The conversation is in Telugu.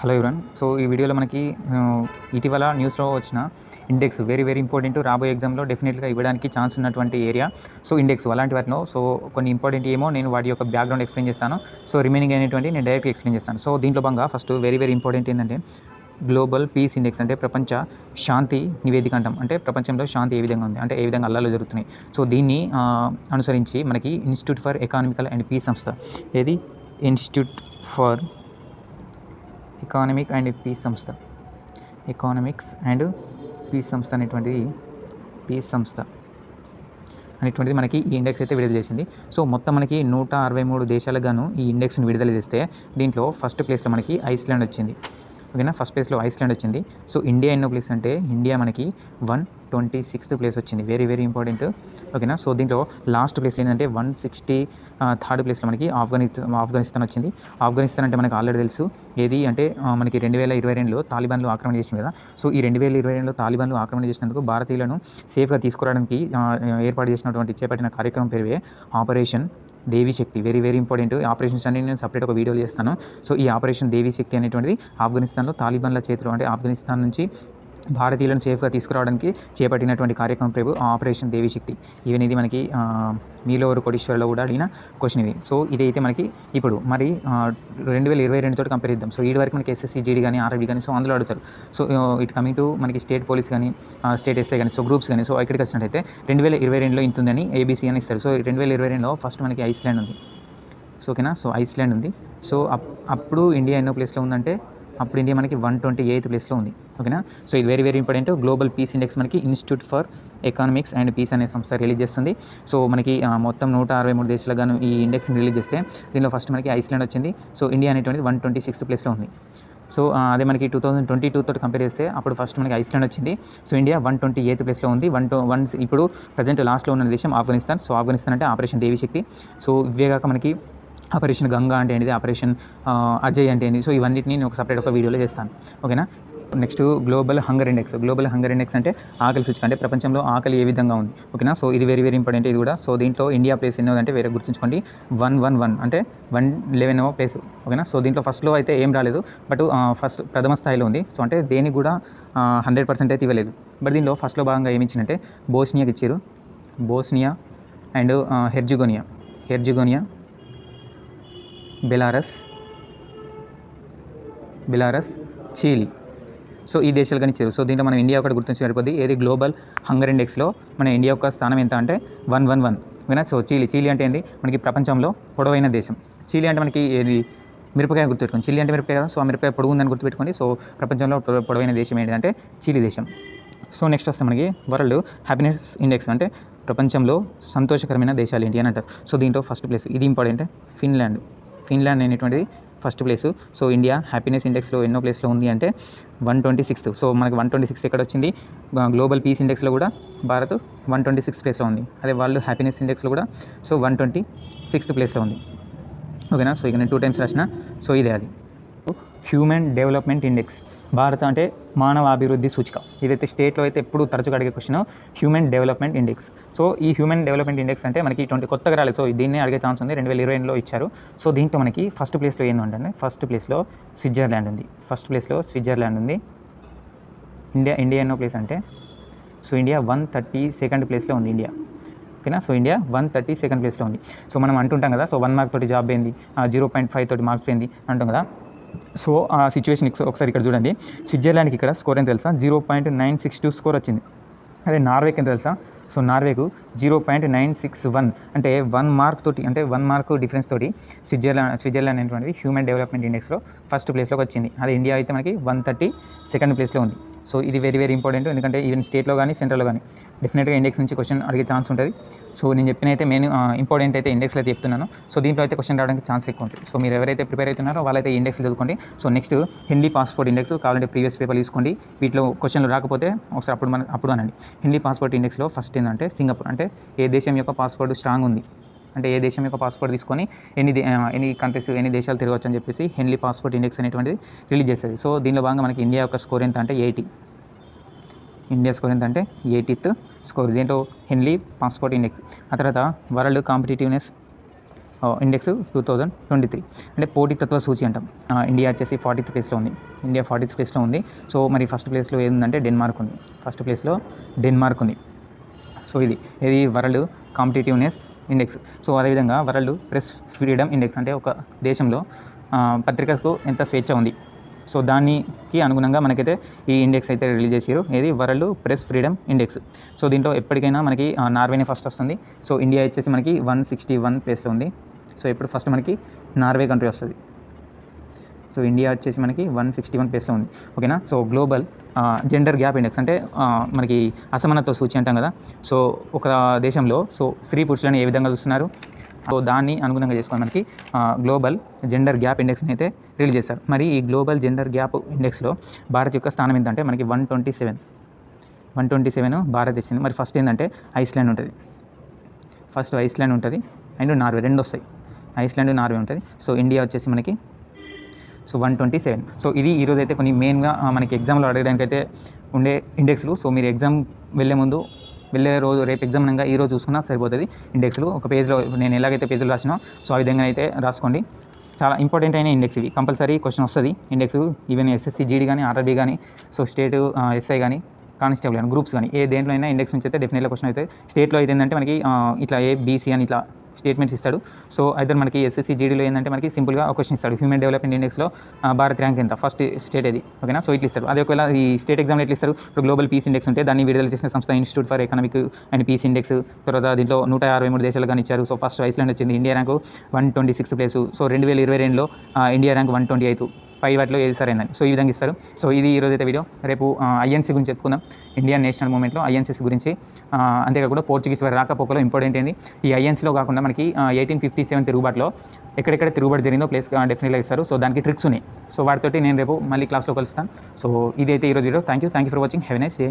హలో ఎవరన్. సో ఈ వీడియోలో మనకి ఇటీవల న్యూస్లో వచ్చిన ఇండెక్స్ వెరీ వెరీ ఇంపార్టెంట్ రాబోయే ఎగ్జామ్లో డెఫినెట్గా ఇవ్వడానికి ఛాన్స్ ఉన్నటువంటి ఏరియా. సో ఇండెక్స్ అలాంటి వాటిలో సో కొన్ని ఇంపార్టెంట్ ఏమో నేను వాటి యొక్క బ్యాక్గ్రౌండ్ ఎక్స్ప్లెయిన్ చేస్తాను. సో రిమైనింగ్ అనేటువంటి నేను డైరెక్ట్ ఎక్స్ప్లెయిన్ చేస్తాను. సో దీంట్లో భాగంగా ఫస్ట్ వెరీ వెరీ ఇంపార్టెంట్ ఏంటంటే గ్లోబల్ పీస్ ఇండెక్స్ అంటే ప్రపంచ శాంతి నివేదిక అంటాం. అంటే ప్రపంచంలో శాంతి ఏ విధంగా ఉంది? అంటే ఏ విధంగా అల్లాలు జరుగుతున్నాయి? సో దీన్ని అనుసరించి మనకి institute for economical and peace సంస్థ. ఏది? Institute for economic and peace సంస్థ. ఎకానమిక్స్ అండ్ పీస్ సంస్థ అనేటువంటిది పీస్ సంస్థ. అనేటువంటిది మనకి ఈ ఇండెక్స్ అయితే విడుదల చేసింది. సో మొత్తం మనకి నూట అరవై మూడు దేశాలకు గాను ఈ ఇండెక్స్ని విడుదల చేస్తే దీంట్లో ఫస్ట్ ప్లేస్లో మనకి ఐస్లాండ్ వచ్చింది. ఓకేనా? ఫస్ట్ ప్లేస్లో ఐస్లాండ్ వచ్చింది. సో ఇండియా ఎన్నో ప్లేస్ అంటే ఇండియా మనకి వన్ ట్వంటీ సిక్స్త్ ప్లేస్ వచ్చింది. వెరీ వెరీ ఇంపార్టెంట్ ఓకేనా? సో దీంట్లో లాస్ట్ ప్లేస్లో ఏంటంటే వన్ సిక్స్టీ థర్డ్ ప్లేస్లో మనకి ఆఫ్ఘనిస్తాన్ ఆఫ్ఘనిస్తాన్ వచ్చింది. ఆఫ్ఘనిస్తాన్ అంటే మనకి ఆల్రెడీ తెలుసు. ఏది అంటే మనకి రెండు వేల ఇరవై రెండులో తాలిబాన్లు ఆక్రమణ చేసింది కదా. సో ఈ రెండు వేల ఇరవై రెండులో తాలిబాన్లు ఆక్రమణ చేసినందుకు భారతీయులను సేఫ్గా తీసుకురావడానికి ఏర్పాటు చేసినటువంటి చేపట్టిన కార్యక్రమం పేరువే operation Devi Shakti. Very very important operations అన్ని నేను సపరేట్ ఒక వీడియోలు చేస్తాను. సో ఈ ఆపరేషన్ దేవి శక్తి అనేటువంటిది ఆఫ్ఘనిస్తాన్లో తాలిబాన్ల చేతిలో అంటే ఆఫ్ఘనిస్తాన్ నుంచి భారతీయులను సేఫ్గా తీసుకురావడానికి చేపట్టినటువంటి కార్యక్రమం పేరు ఆపరేషన్ దేవి శక్తి. ఈవెన్ ఇది మనకి ఆ, మీలో ఒక కోటీశ్వరలో కూడా అడిగిన క్వశ్చన్ ఇది. సో ఇదైతే మనకి ఇప్పుడు మరి రెండు వేల ఇరవై రెండు తోటి కంపేర్ చేద్దాం. సో ఈ వరకు మనకి ఎస్ఎస్సీ జీడీ కానీ ఆర్ఐడి కానీ సో అందులో అడుగుతారు. సో ఇట్ కమింగ్ టు మనకి స్టేట్ పోలీస్ కానీ స్టేట్ ఎస్ఐ కానీ సో గ్రూప్స్ కానీ సో ఇక్కడికి వచ్చినట్టయితే రెండు వేల ఇరవై రెండులో ఇంతుందని ఏబీసీ అని ఇస్తారు. సో రెండు వేల ఇరవై రెండులో ఫస్ట్ మనకి ఐస్లాండ్ ఉంది. సో ఓకేనా సో ఐస్లాండ్ ఉంది. సో అప్ అప్పుడు ఇండియా ఎన్నో ప్లేస్లో ఉందంటే అప్పుడు ఇండియా మనకి వన్ ట్వంటీ ఎయిత్ ప్లేస్లో ఉంది. ఓకేనా? సో ఇది very very important global peace index మనకి institute for economics and peace అనే సంస్థ రిలీజ్ చేస్తుంది. సో మనకి మొత్తం నూట అరవై మూడు దేశాలకు గాను ఈ ఇండెక్స్ని రిలీజ్ చేస్తే దీనిలో ఫస్ట్ మనకి ఐస్లాండ్ వచ్చింది. సో ఇండియా అనేటువంటిది వన్ ట్వంటీ సిక్స్త్ ప్లేస్లో ఉంది. సో అదే మనకి టూ థౌసండ్ ట్వంటీ టూ తోటి కంపేర్ చేస్తే అప్పుడు ఫస్ట్ మనకి ఐస్లాండ్ వచ్చింది. So India one twenty eighth ప్లేస్లో ఉంది. వన్ టూ వన్ ఇప్పుడు ప్రజెంట్ లాస్ట్లో ఉన్న దేశం ఆఫ్ఘనిస్తాన్. సో ఆఫ్ఘనిస్తాన్ అంటే ఆపరేషన్ దేవి శక్తి సో ఇవే కాక మనకి ఆపరేషన్ గంగా అంటే ఏంటిది? ఆపరేషన్ అజయ్ అంటే ఏంటి సో ఇవన్నిటిని నేను ఒక సపరేట్ ఒక వీడియోలో చేస్తాను. ఓకేనా? Next global hunger index global hunger index అంటే ఆకలి సూచిక అంటే ప్రపంచంలో ఆకలి ఏ విధంగా ఉంది? ఓకేనా? సో ఇది వెరీ వెరీ ఇంపార్టెంట్ ఇది కూడా. సో దీంట్లో ఇండియా ప్లేస్ ఎన్నో అంటే వేరే గుర్తుంచుకోండి. వన్ వన్ వన్ అంటే వన్ లెవెన్ ప్లేస్ ఓకేనా? సో దీంట్లో ఫస్ట్లో అయితే ఏం రాలేదు. బట్ ఫస్ట్ ప్రథమ స్థాయిలో ఉంది. సో అంటే దేనికి కూడా హండ్రెడ్ పర్సెంట్ అయితే ఇవ్వలేదు. బట్ దీనిలో ఫస్ట్లో భాగంగా ఏమి ఇచ్చిందంటే బోస్నియాకి ఇచ్చారు. Bosnia and Herzegovina Herzegovina Belarus Belarus Chile. So ఈ దేశాలు కానీ చేరు. సో దీంట్లో మనం ఇండియా ఒకటి గుర్తుంచి సరిపోద్ది. ఏది? గ్లోబల్ హంగర్ ఇండెక్స్లో మన ఇండియా యొక్క స్థానం ఎంత అంటే వన్ వన్ వన్. వినా సో చీలీ. చీలీ అంటే ఏంది? మనకి ప్రపంచంలో పొడవైన దేశం. చీలీ అంటే మనకి ఏది? మిరపకాయ గుర్తుపెట్టుకోండి. చిల్లీ అంటే మిరపకాయ కదా? సో ఆ మిరపకాయ పొడుగు ఉందని గుర్తుపెట్టుకోండి. సో ప్రపంచంలో పొడవైన దేశం ఏంటంటే చీలి దేశం. సో నెక్స్ట్ వస్తే మనకి వరల్డ్ హ్యాపీనెస్ ఇండెక్స్ అంటే ప్రపంచంలో సంతోషకరమైన దేశాలు ఏంటి అని అంటారు. సో దీంట్లో ఫస్ట్ ప్లేస్ ఇది ఇంపార్టెంట్. ఫిన్లాండ్. ఫిన్లాండ్ అనేటువంటిది first place so India happiness ఇండెక్స్లో ఎన్నో ప్లేస్లో ఉంది అంటే వన్ ట్వంటీ సిక్స్త్ సో మనకి వన్ ట్వంటీ సిక్స్త్ ఎక్కడ వచ్చింది? గ్లోబల్ పీస్ ఇండెక్స్లో కూడా భారత్ వన్ ట్వంటీ సిక్స్త్ ప్లేస్లో ఉంది. అదే వరల్డ్ హ్యాపీనెస్ ఇండెక్స్లో కూడా. సో వన్ ట్వంటీ సిక్స్త్ ప్లేస్లో ఉంది. ఓకేనా సో ఇక నేను టూ టైమ్స్ రాసిన. సో ఇదే అది. హ్యూమన్ డెవలప్మెంట్ ఇండెక్స్ భారత అంటే మానవ అభివృద్ధి సూచిక. ఇదైతే స్టేట్లో అయితే ఎప్పుడు తరచుగా అడిగే question human development index so ఈ హ్యూమన్ డెవలప్మెంట్ ఇండెక్స్ అంటే మనకి ట్వంటీ కొత్తగా రాలేదు సో దీన్నే అడిగే ఛాన్స్ ఉంది రెండు వేల ఇరవై ఇచ్చారు. సో దీంట్లో మనకి ఫస్ట్ ప్లేస్లో ఏంటంటే ఫస్ట్ ప్లేస్లో స్విట్జర్లాండ్ ఉంది. ఫస్ట్ ప్లేస్లో స్విట్జర్లాండ్ ఉంది. ఇండియా ఇండియా ఎన్నో ప్లేస్ అంటే? So India one thirty second ప్లేస్లో ఉంది ఇండియా. ఓకేనా? So India one thirty second ప్లేస్లో ఉంది. సో మనం అంటుంటాం కదా సో వన్ మార్క్ తోటి జాబ్ ఏంది? జీరో పాయింట్ ఫైవ్ తోటి మార్క్స్ ఏంది? అంటాం కదా? సో ఆ సిచ్యువేషన్ ఒకసారి ఇక్కడ చూడండి. స్విట్జర్లాండ్కి ఇక్కడ స్కోర్ ఎంత తెలుసా? Zero point nine six two score వచ్చింది. అదే నార్వేకి ఎంత తెలుసా? So నార్వేకు zero point nine six one అంటే వన్ మార్క్ తోటి అంటే వన్ మార్క్ డిఫరెన్స్ తోటి స్విట్జర్లాండ్ స్విట్జర్లాండ్ అనేటువంటిది హ్యూమన్ డెవలప్మెంట్ ఇండెక్స్లో ఫస్ట్ ప్లేస్లోకి వచ్చింది. అదే ఇండియా అయితే మనకి వన్ థర్టీ సెకండ్ ప్లేస్లో ఉంది. సో ఇది వెరీ వెరీ ఇంపార్టెంట్. ఎందుకంటే ఈవెన్ స్టేట్లో కానీ సెంట్రల్లో కానీ డెఫినెట్గా ఇండెక్స్ నుంచి క్వశ్చన్ అడిగే ఛాన్స్ ఉంటుంది. సో నేను చెప్పిన అయితే మెయిన్ ఇంపార్టెంట్ అయితే ఇండెక్స్లో అయితే చెప్తున్నాను. సో దీంట్లో అయితే క్వశ్చన్ రావడానికి ఛాన్స్ ఎక్కువ ఉంటుంది. సో మీరు ఎవరైతే ప్రిపేర్ అవుతున్నారో వాళ్ళైతే ఇండెక్స్ చదువుకోండి. So next Henley passport index కావాలంటే ప్రీవియస్ పేపర్ తీసుకోండి. వీటిలో క్వశ్చన్లు రాకపోతే ఒకసారి అప్పుడు మన అప్పుడు అనండి. హిందీ పాస్పోర్ట్ ఇండెక్స్లో ఫస్ట్ ఏంటంటే సింగపూర్ అంటే ఏ దేశం యొక్క పాస్పోర్ట్ స్ట్రాంగ్ ఉంది? అంటే ఏ దేశం యొక్క పాస్పోర్ట్ తీసుకొని ఎన్ని దే- ఎన్ని కంట్రీస్ ఎన్ని దేశాలు తిరగవచ్చు అని చెప్పేసి హెన్లీ పాస్పోర్ట్ ఇండెక్స్ అనేటువంటిది రిలీజ్ చేస్తుంది సో దీనిలో భాగంగా మనకి ఇండియా యొక్క స్కోర్ ఎంత అంటే ఎయిటీ. ఇండియా స్కోర్ ఎంత అంటే ఎయిటీత్ స్కోర్. దీంట్లో హెన్లీ పాస్పోర్ట్ ఇండెక్స్. ఆ తర్వాత world competitiveness index two thousand twenty three. అంటే పోటీతత్వ సూచి అంటాం. ఇండియా వచ్చేసి ఫార్టీ ప్లేస్లో ఉంది. ఇండియా ఫార్టీ ప్లేస్లో ఉంది. సో మరి ఫస్ట్ ప్లేస్లో ఏంటంటే డెన్మార్క్ ఉంది. ఫస్ట్ ప్లేస్లో డెన్మార్క్ ఉంది. సో ఇది ఇది వరల్డ్ కాంపిటేటివ్నెస్ ఇండెక్స్. సో అదేవిధంగా వరల్డ్ ప్రెస్ ఫ్రీడమ్ ఇండెక్స్ అంటే ఒక దేశంలో పత్రికకు ఎంత స్వేచ్ఛ ఉంది. సో దానికి అనుగుణంగా మనకైతే ఈ ఇండెక్స్ అయితే రిలీజ్ చేశారు ఏది? World press freedom index. So దీంట్లో ఎప్పటికైనా మనకి నార్వేనే ఫస్ట్ వస్తుంది. సో ఇండియా వచ్చేసి మనకి వన్ సిక్స్టీ వన్ ప్లేస్లో ఉంది. సో ఇప్పుడు ఫస్ట్ మనకి నార్వే కంట్రీ వస్తుంది. సో ఇండియా వచ్చేసి మనకి వన్ సిక్స్టీ వన్ ప్లేస్లో ఉంది. ఓకేనా? So global gender gap index అంటే మనకి అసమానత్వ సూచి అంటాం కదా. సో ఒక దేశంలో సో స్త్రీ పురుషులను ఏ విధంగా చూస్తున్నారు? సో దాన్ని అనుగుణంగా చేసుకొని మనకి గ్లోబల్ జెండర్ గ్యాప్ ఇండెక్స్ని అయితే రిలీజ్ చేస్తారు మరి ఈ గ్లోబల్ జెండర్ గ్యాప్ ఇండెక్స్లో భారత్ యొక్క స్థానం ఏంటంటే మనకి one twenty seven. One twenty seven Bharat ఇచ్చింది. మరి ఫస్ట్ ఏంటంటే ఐస్లాండ్ ఉంటుంది. ఫస్ట్ ఐస్లాండ్ ఉంటుంది. అండ్ నార్వే రెండు వస్తాయి. ఐస్లాండ్ నార్వే ఉంటుంది. సో ఇండియా వచ్చేసి మనకి so one twenty seven. So ఇది ఈరోజు అయితే కొన్ని మెయిన్గా మనకి ఎగ్జామ్లో అడగడానికి అయితే ఉండే ఇండెక్స్లు సో మీరు ఎగ్జామ్ వెళ్ళే ముందు వెళ్ళే రోజు రేపు ఎగ్జామ్ అనగా ఈ రోజు చూసుకున్నా సరిపోతుంది ఇండెక్స్లు ఒక పేజ్లో నేను ఎలాగైతే పేజీలు రాసినా సో ఆ విధంగా అయితే రాసుకోండి. చాలా ఇంపార్టెంట్ అయిన ఇండెక్స్ ఇవి. కంపల్సరీ క్వశ్చన్ వస్తుంది. ఇండెక్స్ ఈవెన్ ఎస్ఎస్సి జీడీ కానీ ఆర్ఆర్బీ కానీ సో స్టేట్ ఎస్ఐ కానీ కానిస్టేబుల్ కానీ గ్రూప్స్ కానీ ఏ దేంట్లో అయినా ఇండెక్స్ నుంచి అయితే డెఫినెట్గా క్వశ్చన్ అయితే స్టేట్లో అయితే ఏంటంటే మనకి ఇట్లా ఏ బీసీ అని ఇట్లా స్టేట్మెంట్స్ ఇస్తాడు. సో అయితే మనకి ఎస్ఎస్సీ జీడీలో ఏంటంటే మనకి సింపుల్గా ఒక క్వశ్చన్ ఇస్తాడు. హ్యూమన్ డెవలప్మెంట్ ఇండెక్స్లో భారత్ ర్యాంక్ ఎంత? ఫస్ట్ స్టేట్ ఇది ఓకేనా? సో ఇట్లా ఇస్తారు అదే ఒకవేళ ఈ స్టేట్ ఎగ్జామ్లో ఎట్లా ఇస్తారు? ఇప్పుడు గ్లోబల్ పీస్ ఇండెక్స్ ఉంటే దాన్ని విడుదల చేసిన సంస్థ institute for economic and peace index తర్వాత దీంట్లో నూట అరవై మూడు దేశాలు కానీ ఇచ్చారు. సో ఫస్ట్ ఐస్లాండ్ వచ్చింది. India rank one twenty six place so రెండు వేల ఇరవై రెండులో India rank one twenty eighth five వాటిలో ఏది సరైనది సో ఈ విధంగా ఇస్తారు. సో ఇది ఈరోజు అయితే వీడియో రేపు ఐఎన్సీ గురించి చెప్పుకుందాం. ఇండియన్ నేషనల్ మూమెంట్లో ఐఎన్సీస్ గురించి అంతేకాకుండా పోర్చుగీస్ వారి రాకపోకలో ఇంపార్టెంట్ ఏంటి ఈ ఐఎన్సీలో కాకుండా మనకి ఎయిటీన్ ఫిఫ్టీ సెవెన్ తిరుగుబాటులో ఎక్కడెక్కడ తిరుగుబాటు జరిగిందో ప్లేస్ డెఫినెట్గా ఇస్తారు. సో దానికి ట్రిక్స్ ఉన్నాయి. సో వాటితోటి నేను రేపు మళ్ళీ క్లాస్లో కలుస్తాను. సో ఇది అయితే ఈరోజు video thank you thank you for watching have nice day